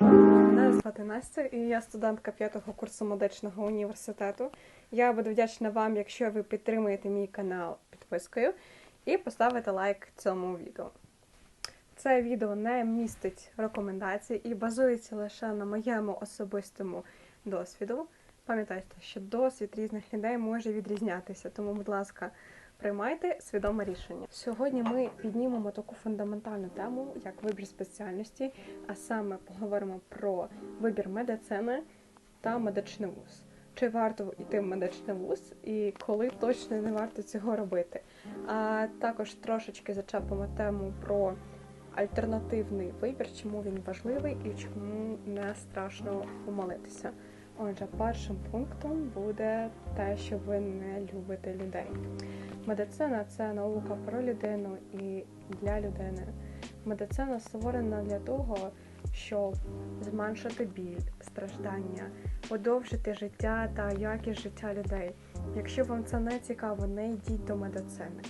Мене звати Настя, і я студентка п'ятого курсу медичного університету. Я буду вдячна вам, якщо ви підтримуєте мій канал підпискою і поставите лайк цьому відео. Це відео не містить рекомендацій і базується лише на моєму особистому досвіду. Пам'ятайте, що досвід різних людей може відрізнятися, тому, будь ласка, приймайте свідоме рішення. Сьогодні ми піднімемо таку фундаментальну тему, як вибір спеціальності, а саме поговоримо про вибір медицини та медичний вуз. Чи варто йти в медичний вуз і коли точно не варто цього робити? А також трошечки зачепимо тему про альтернативний вибір, чому він важливий і чому не страшно помолитися. Отже, першим пунктом буде те, що ви не любите людей. Медицина це наука про людину і для людини. Медицина створена для того, щоб зменшити біль, страждання, подовжити життя та якість життя людей. Якщо вам це не цікаво, не йдіть до медицини.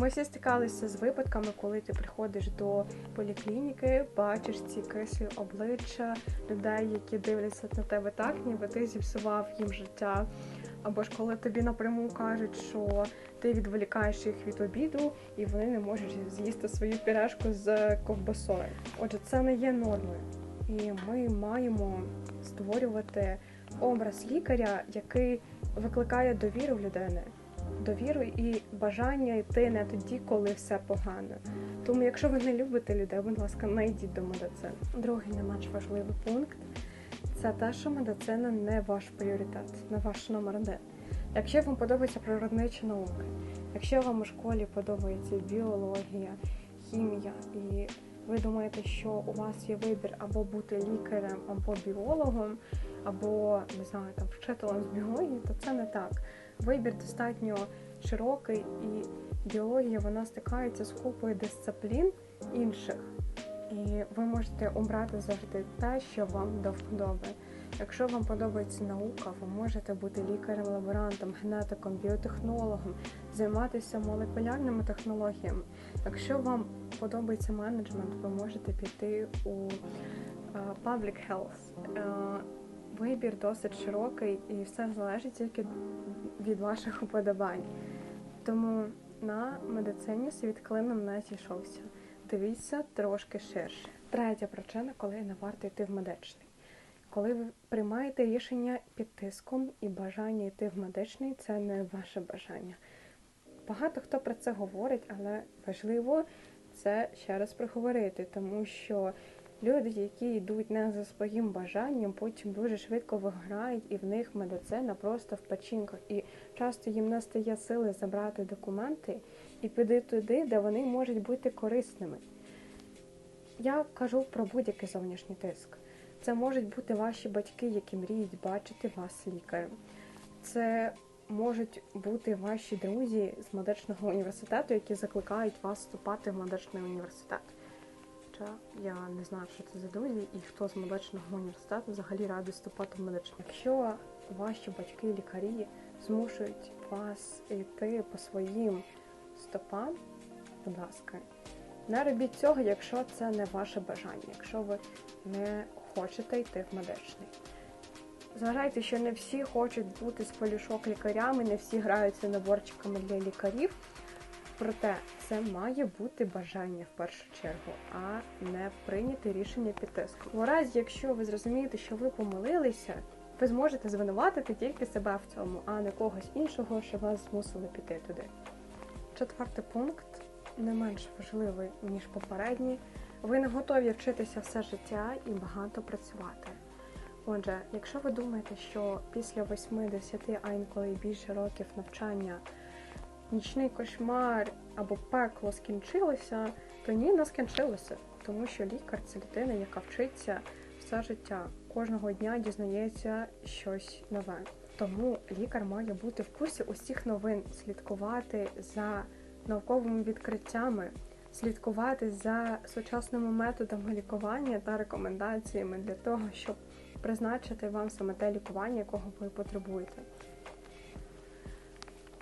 Ми всі стикалися з випадками, коли ти приходиш до поліклініки, бачиш ці кислі обличчя людей, які дивляться на тебе так, ніби ти зіпсував їм життя. Або ж коли тобі напряму кажуть, що ти відволікаєш їх від обіду, і вони не можуть з'їсти свою пірашку з ковбасою. Отже, це не є нормою. І ми маємо створювати образ лікаря, який викликає довіру людини довіру і бажання йти не тоді, коли все погано. Тому, якщо ви не любите людей, будь ласка, не до медицини. Другий не менш важливий пункт це те, що медицина не ваш пріоритет, не ваш номер один. Якщо вам подобаються природничі науки, якщо вам у школі подобається біологія, хімія, і ви думаєте, що у вас є вибір або бути лікарем, або біологом, або не знаю, там вчителем з біології, то це не так. Вибір достатньо широкий, і біологія вона стикається з купою дисциплін інших. І ви можете обрати завжди те, що вам до вподоби. Якщо вам подобається наука, ви можете бути лікарем, лаборантом, генетиком, біотехнологом, займатися молекулярними технологіями. Якщо вам подобається менеджмент, ви можете піти у uh, public health. Вибір досить широкий і все залежить тільки від ваших уподобань. Тому на медицині світ клином не зійшовся. Дивіться трошки ширше. Третя причина, коли не варто йти в медичний. Коли ви приймаєте рішення під тиском і бажання йти в медичний, це не ваше бажання. Багато хто про це говорить, але важливо це ще раз проговорити, тому що Люди, які йдуть не за своїм бажанням, потім дуже швидко виграють, і в них медицина просто в печінках. І часто їм не стає сили забрати документи і піти туди, де вони можуть бути корисними. Я кажу про будь-який зовнішній тиск. Це можуть бути ваші батьки, які мріють бачити вас лікарем. Це можуть бути ваші друзі з медичного університету, які закликають вас вступати в медичний університет. Хоча я не знаю, що це за друзі і хто з медичного університету взагалі радий вступати в медичний. Якщо ваші батьки лікарі змушують вас йти по своїм стопам, будь ласка, не робіть цього, якщо це не ваше бажання, якщо ви не хочете йти в медичний. Зважайте, що не всі хочуть бути з полюшок лікарями, не всі граються наборчиками для лікарів. Проте це має бути бажання в першу чергу, а не прийняти рішення під тиском. У разі, якщо ви зрозумієте, що ви помилилися, ви зможете звинуватити тільки себе в цьому, а не когось іншого, що вас змусили піти туди. Четвертий пункт не менш важливий ніж попередній. Ви не готові вчитися все життя і багато працювати. Отже, якщо ви думаєте, що після 80, а інколи більше років навчання нічний кошмар або пекло скінчилося, то ні, не скінчилося. Тому що лікар це людина, яка вчиться все життя. Кожного дня дізнається щось нове. Тому лікар має бути в курсі усіх новин, слідкувати за науковими відкриттями, слідкувати за сучасними методами лікування та рекомендаціями для того, щоб призначити вам саме те лікування, якого ви потребуєте.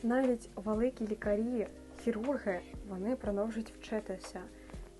Навіть великі лікарі, хірурги, вони продовжують вчитися.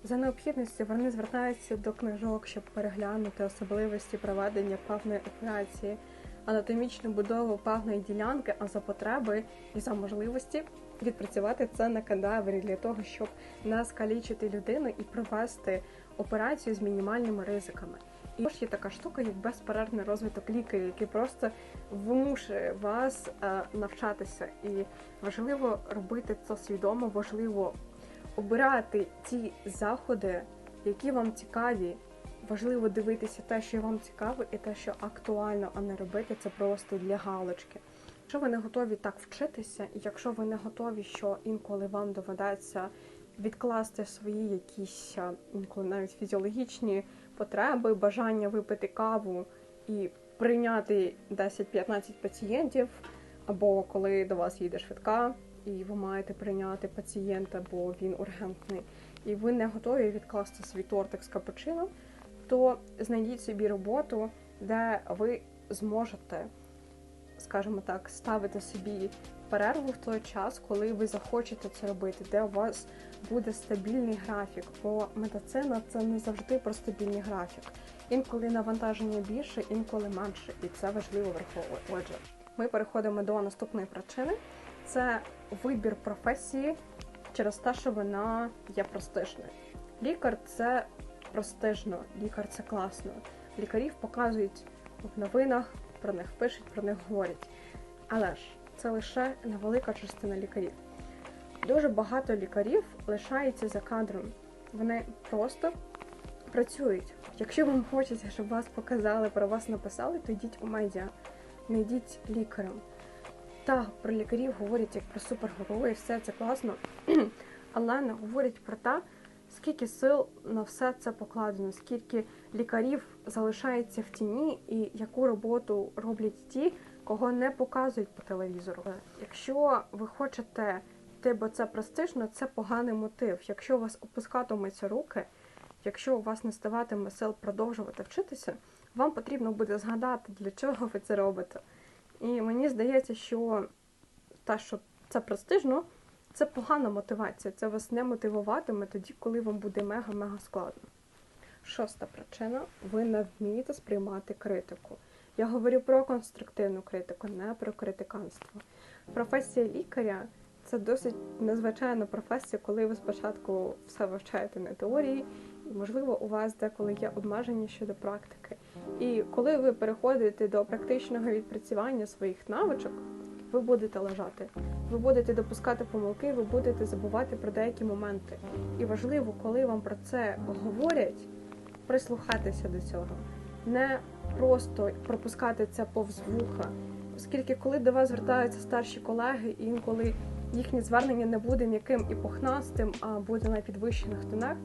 За необхідністю вони звертаються до книжок, щоб переглянути особливості проведення певної операції, анатомічну будову певної ділянки, а за потреби і за можливості відпрацювати це на кадаврі для того, щоб не скалічити людину і провести операцію з мінімальними ризиками. І також є така штука, як безперервний розвиток лікарів, який просто вимушує вас е, навчатися. І важливо робити це свідомо, важливо обирати ті заходи, які вам цікаві. Важливо дивитися те, що вам цікаво, і те, що актуально, а не робити це просто для галочки. Якщо ви не готові так вчитися, і якщо ви не готові, що інколи вам доведеться відкласти свої якісь інколи навіть фізіологічні потреби, бажання випити каву і прийняти 10-15 пацієнтів, або коли до вас їде швидка, і ви маєте прийняти пацієнта, бо він ургентний, і ви не готові відкласти свій тортик з капучино, то знайдіть собі роботу, де ви зможете, скажімо так, ставити собі перерву в той час, коли ви захочете це робити, де у вас буде стабільний графік. Бо медицина це не завжди про стабільний графік. Інколи навантаження більше, інколи менше, і це важливо враховувати. Отже, ми переходимо до наступної причини: це вибір професії через те, що вона є престижною. Лікар це престижно, лікар це класно. Лікарів показують в новинах, про них пишуть, про них говорять. Але ж це лише невелика частина лікарів. Дуже багато лікарів лишається за кадром. Вони просто працюють. Якщо вам хочеться, щоб вас показали, про вас написали, то йдіть у медіа, не йдіть лікарем. Так, про лікарів говорять як про супергерої, все це класно, але не говорять про те, скільки сил на все це покладено, скільки лікарів залишається в тіні, і яку роботу роблять ті, кого не показують по телевізору. Якщо ви хочете йти, бо це престижно, це поганий мотив. Якщо у вас опускатимуться руки, якщо у вас не ставатиме сил продовжувати вчитися, вам потрібно буде згадати, для чого ви це робите. І мені здається, що те, що це престижно, це погана мотивація. Це вас не мотивуватиме тоді, коли вам буде мега-мега складно. Шоста причина ви не вмієте сприймати критику. Я говорю про конструктивну критику, не про критиканство. Професія лікаря це досить незвичайна професія, коли ви спочатку все вивчаєте на теорії, і, можливо, у вас деколи є обмеження щодо практики. І коли ви переходите до практичного відпрацювання своїх навичок, ви будете лежати, ви будете допускати помилки, ви будете забувати про деякі моменти. І важливо, коли вам про це говорять, прислухатися до цього, не просто пропускати це повз вуха. Оскільки, коли до вас звертаються старші колеги, і інколи їхнє звернення не буде м'яким і пухнастим, а буде на підвищених тонах,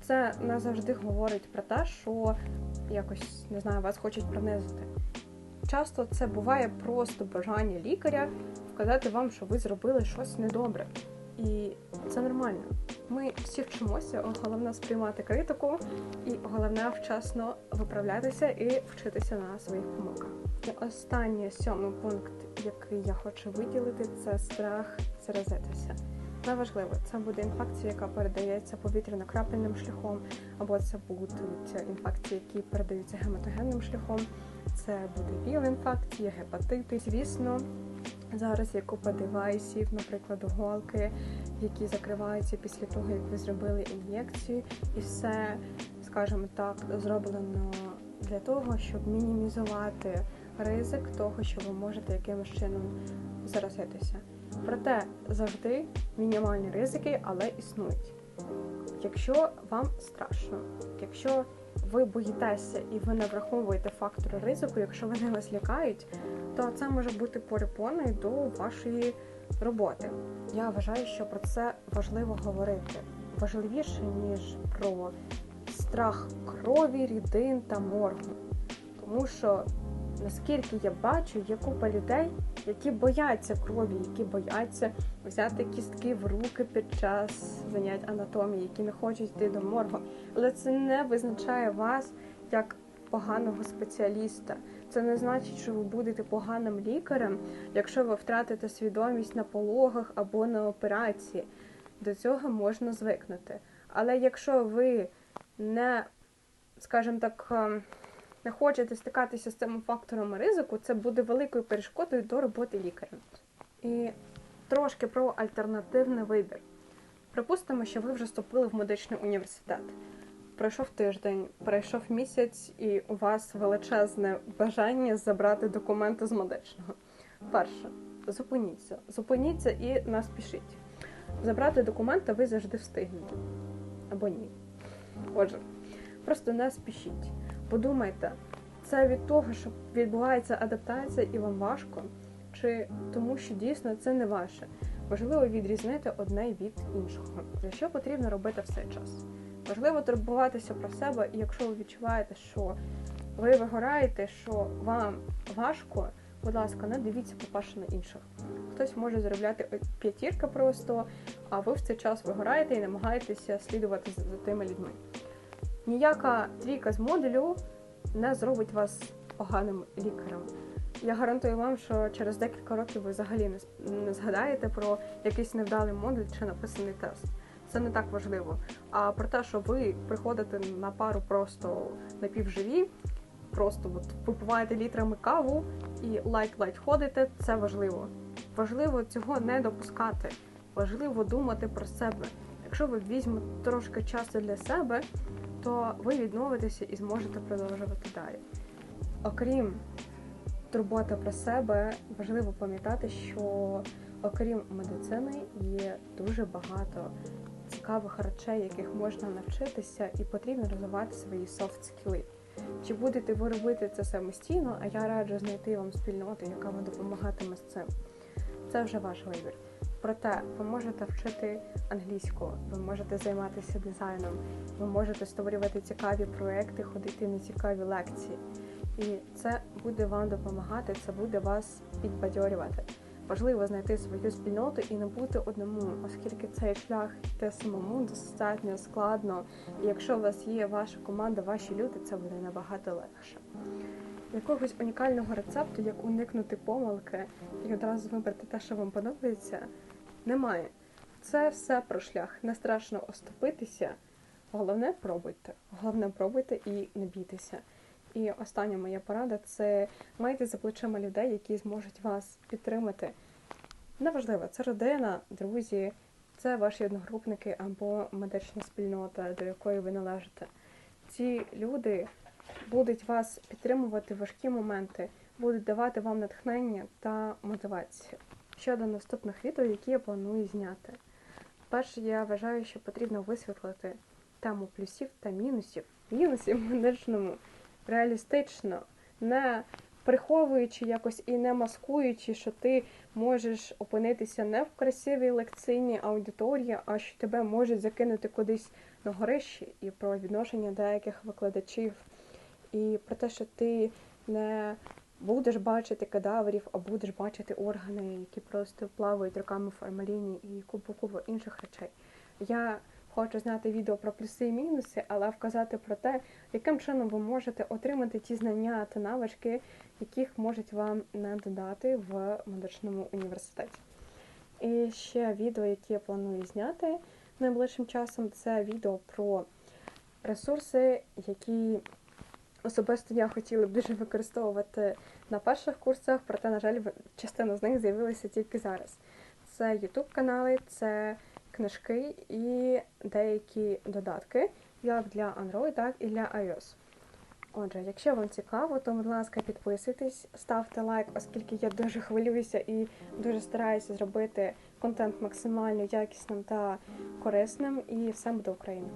це не завжди говорить про те, що якось не знаю, вас хочуть принизити. Часто це буває просто бажання лікаря вказати вам, що ви зробили щось недобре. І це нормально. Ми всі вчимося, головне сприймати критику, і головне вчасно виправлятися і вчитися на своїх помилках. І останній сьомий пункт, який я хочу виділити, це страх заразитися. Неважливо, це буде інфекція, яка передається повітряно-крапельним шляхом, або це будуть інфекції, які передаються гематогенним шляхом. Це буде віл-інфекція, гепатити. Звісно, зараз є купа девайсів, наприклад, голки, які закриваються після того, як ви зробили ін'єкцію, і все, скажімо так, зроблено для того, щоб мінімізувати ризик того, що ви можете якимось чином заразитися. Проте завжди мінімальні ризики, але існують. Якщо вам страшно, якщо ви боїтеся і ви не враховуєте фактори ризику, якщо вони вас лякають, то це може бути перепоною до вашої роботи. Я вважаю, що про це важливо говорити важливіше ніж про страх крові, рідин та моргу. Тому що наскільки я бачу, є купа людей, які бояться крові, які бояться взяти кістки в руки під час занять анатомії, які не хочуть йти до моргу. Але це не визначає вас як поганого спеціаліста. Це не значить, що ви будете поганим лікарем, якщо ви втратите свідомість на пологах або на операції. До цього можна звикнути. Але якщо ви не, скажімо так, ем, не хочете стикатися з цими факторами ризику, це буде великою перешкодою до роботи лікарем. І трошки про альтернативний вибір. Припустимо, що ви вже вступили в медичний університет. Пройшов тиждень, пройшов місяць, і у вас величезне бажання забрати документи з медичного. Перше, зупиніться. Зупиніться і не спішіть. Забрати документи ви завжди встигнете. Або ні. Отже, просто не спішіть. Подумайте, це від того, що відбувається адаптація і вам важко, чи тому, що дійсно це не ваше. Важливо відрізнити одне від іншого. Що потрібно робити в цей час? Важливо турбуватися про себе, і якщо ви відчуваєте, що ви вигораєте, що вам важко, будь ласка, не дивіться, по-перше, на інших. Хтось може заробляти п'ятірка просто, а ви в цей час вигораєте і намагаєтеся слідувати за, за тими людьми. Ніяка трійка з модулю не зробить вас поганим лікарем. Я гарантую вам, що через декілька років ви взагалі не, згадаєте про якийсь невдалий модуль чи написаний тест. Це не так важливо. А про те, що ви приходите на пару просто напівживі, просто от випиваєте літрами каву і лайк-лайк ходите, це важливо. Важливо цього не допускати. Важливо думати про себе. Якщо ви візьмете трошки часу для себе, то ви відновитеся і зможете продовжувати далі. Окрім турботи про себе, важливо пам'ятати, що окрім медицини є дуже багато цікавих речей, яких можна навчитися, і потрібно розвивати свої софт скіли. Чи будете ви робити це самостійно, а я раджу знайти вам спільноту, яка вам допомагатиме з цим. Це вже ваш вибір. Проте ви можете вчити англійську, ви можете займатися дизайном, ви можете створювати цікаві проекти, ходити на цікаві лекції. І це буде вам допомагати, це буде вас підбадьорювати. Важливо знайти свою спільноту і не бути одному, оскільки цей шлях йде самому достатньо складно. І якщо у вас є ваша команда, ваші люди, це буде набагато легше. Якогось унікального рецепту, як уникнути помилки і одразу вибрати те, що вам подобається, немає. Це все про шлях. Не страшно оступитися. Головне пробуйте. Головне пробуйте і не бійтеся. І остання моя порада це майте за плечима людей, які зможуть вас підтримати. Неважливо, це родина, друзі, це ваші одногрупники або медична спільнота, до якої ви належите. Ці люди будуть вас підтримувати в важкі моменти, будуть давати вам натхнення та мотивацію. Щодо наступних відео, які я планую зняти. Перше, я вважаю, що потрібно висвітлити тему плюсів та мінусів. Мінусів медичному реалістично, не приховуючи якось і не маскуючи, що ти можеш опинитися не в красивій лекційній аудиторії, а що тебе можуть закинути кудись на горище, і про відношення деяких викладачів, і про те, що ти не будеш бачити кадаврів, а будеш бачити органи, які просто плавають руками в формаліні і купу-купу інших речей. Я Хочу зняти відео про плюси і мінуси, але вказати про те, яким чином ви можете отримати ті знання та навички, яких можуть вам не додати в медичному університеті. І ще відео, яке я планую зняти найближчим часом, це відео про ресурси, які особисто я хотіла б дуже використовувати на перших курсах, проте, на жаль, частина з них з'явилася тільки зараз. Це YouTube канали, це книжки і деякі додатки, як для Android, так і для iOS. Отже, якщо вам цікаво, то, будь ласка, підписуйтесь, ставте лайк, оскільки я дуже хвилююся і дуже стараюся зробити контент максимально якісним та корисним, і все буде Україна.